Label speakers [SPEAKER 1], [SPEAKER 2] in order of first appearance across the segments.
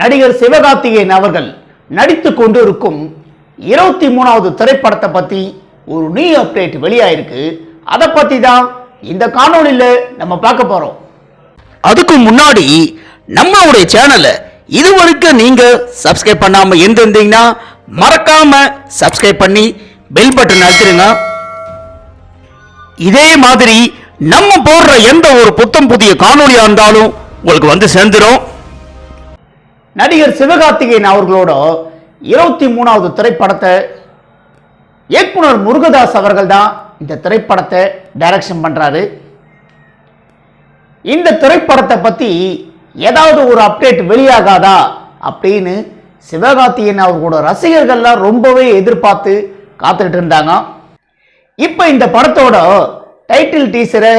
[SPEAKER 1] நடிகர் சிவகார்த்திகேயன் அவர்கள் நடித்து கொண்டு இருக்கும் இருபத்தி மூணாவது திரைப்படத்தை பற்றி ஒரு நியூ அப்டேட் வெளியாயிருக்கு. அதை பற்றி தான் இந்த காணொலியில் நம்ம பார்க்க போகிறோம் அதுக்கு முன்னாடி நம்மளுடைய சேனலை இதுவரைக்கும் நீங்கள் சப்ஸ்கிரைப் பண்ணாமல் இருந்திருந்தீங்கன்னா மறக்காமல் சப்ஸ்கிரைப் பண்ணி பெல் பட்டன் அழுத்திருங்க. இதே மாதிரி நம்ம போடுற எந்த ஒரு புத்தம் புதிய காணொலியாக இருந்தாலும் உங்களுக்கு வந்து சேர்ந்துடும் நடிகர் சிவகார்த்திகேயன் அவர்களோட இருபத்தி மூணாவது திரைப்படத்தை இயக்குனர் முருகதாஸ் அவர்கள் தான் இந்த திரைப்படத்தை டைரக்ஷன் பண்றாரு. இந்த திரைப்படத்தை பத்தி ஏதாவது ஒரு அப்டேட் வெளியாகாதா அப்படின்னு சிவகார்த்திகேயன் அவர்களோட ரசிகர்கள்லாம் ரொம்பவே எதிர்பார்த்து காத்துக்கிட்டு இருந்தாங்க. இப்போ இந்த படத்தோட டைட்டில் டீசரை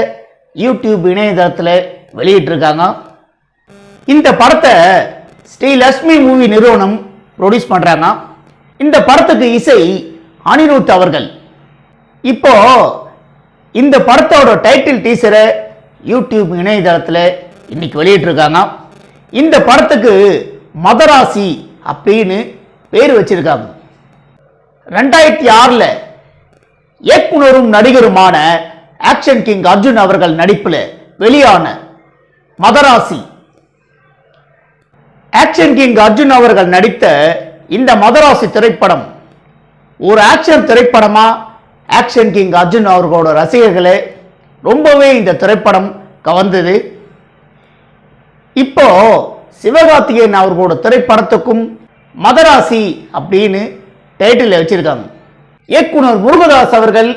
[SPEAKER 1] யூடியூப் இணையதளத்தில் வெளியிட்டிருக்காங்க. இந்த படத்தை ஸ்ரீ லக்ஷ்மி மூவி நிறுவனம் ப்ரொடியூஸ் பண்ணுறாங்க இந்த படத்துக்கு இசை அனிருத் அவர்கள். இப்போ இந்த படத்தோட டைட்டில் டீசரை யூடியூப் இணையதளத்தில் இன்னைக்கு வெளியிட்டிருக்காங்க. இந்த படத்துக்கு மதராசி அப்படின்னு பேர் வச்சிருக்காங்க. ரெண்டாயிரத்தி ஆறில் இயக்குனரும் நடிகருமான ஆக்ஷன் கிங் அர்ஜுன் அவர்கள் நடிப்பில் வெளியான மதராசி ஆக்ஷன் கிங் அர்ஜுன் அவர்கள் நடித்த இந்த மதராசி திரைப்படம். ஒரு ஆக்ஷன் திரைப்படமா? ஆக்ஷன் கிங் அர்ஜுன் அவர்களோட ரசிகர்களே ரொம்பவே இந்த திரைப்படம் கவர்ந்தது. இப்போ சிவகார்த்திகேயன் அவர்களோட திரைப்படத்துக்கும் மதராசி அப்படின்னு டைட்டில் வச்சிருக்காங்க. இயக்குனர் முருகதாஸ் அவர்கள்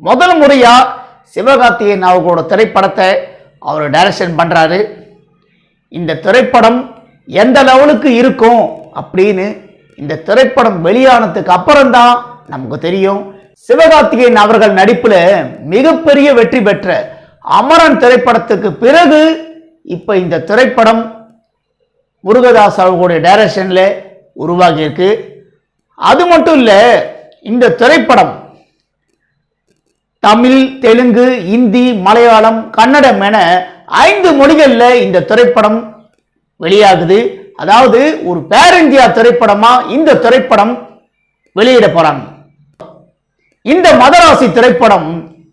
[SPEAKER 1] முதல் முறையாக சிவகார்த்திகேயன் அவர்களோட திரைப்படத்தை அவர் டைரக்ஷன் பண்ணுறாரு இந்த திரைப்படம் எந்த லெவலுக்கு இருக்கும் அப்படின்னு இந்த திரைப்படம் வெளியானதுக்கு அப்புறம்தான் நமக்கு தெரியும். சிவகார்த்திகேயன் அவர்கள் நடிப்பில் மிகப்பெரிய வெற்றி பெற்ற அமரன் திரைப்படத்துக்கு பிறகு இப்போ இந்த திரைப்படம் முருகதாஸ் அவர்களுடைய டைரக்ஷனில் உருவாகியிருக்கு. அது மட்டும் இல்லை இந்த திரைப்படம் தமிழ் தெலுங்கு இந்தி மலையாளம் கன்னடம் என ஐந்து மொழிகளில் இந்த திரைப்படம் வெளியாகுது. அதாவது ஒரு பேர் இந்தியா திரைப்படமா இந்த திரைப்படம் வெளியிட போறாங்க. இந்த மதராசி திரைப்படம்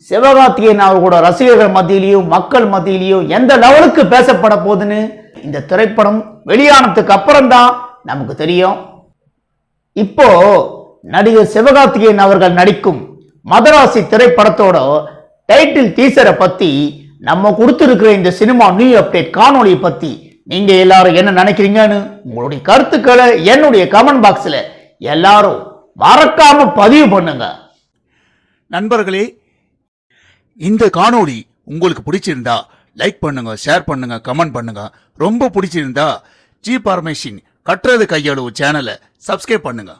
[SPEAKER 1] சிவகார்த்திகேயன் அவர்களோட ரசிகர்கள் மத்தியிலையும் மக்கள் மத்தியிலையும் எந்த லெவலுக்கு பேசப்பட போகுதுன்னு இந்த திரைப்படம் வெளியானதுக்கு அப்புறம்தான் நமக்கு தெரியும். இப்போ நடிகர் சிவகார்த்திகேயன் அவர்கள் நடிக்கும் மதராசி திரைப்படத்தோட டைட்டில் டீசரை பத்தி நம்ம கொடுத்துருக்கிற இந்த சினிமா நியூ அப்டேட் காணொலியை பத்தி நீங்க எல்லாரும் என்ன நினைக்கிறீங்கன்னு உங்களுடைய கருத்துக்களை என்னுடைய கமெண்ட் பாக்ஸில் எல்லாரும் மறக்காம பதிவு பண்ணுங்க.
[SPEAKER 2] நண்பர்களே இந்த காணொளி உங்களுக்கு பிடிச்சிருந்தா லைக் பண்ணுங்க ஷேர் பண்ணுங்க கமெண்ட் பண்ணுங்க. ரொம்ப பிடிச்சிருந்தா ஜி பார்மேஷின் கட்டுறது கையளவு சேனலை சப்ஸ்கிரைப் பண்ணுங்க.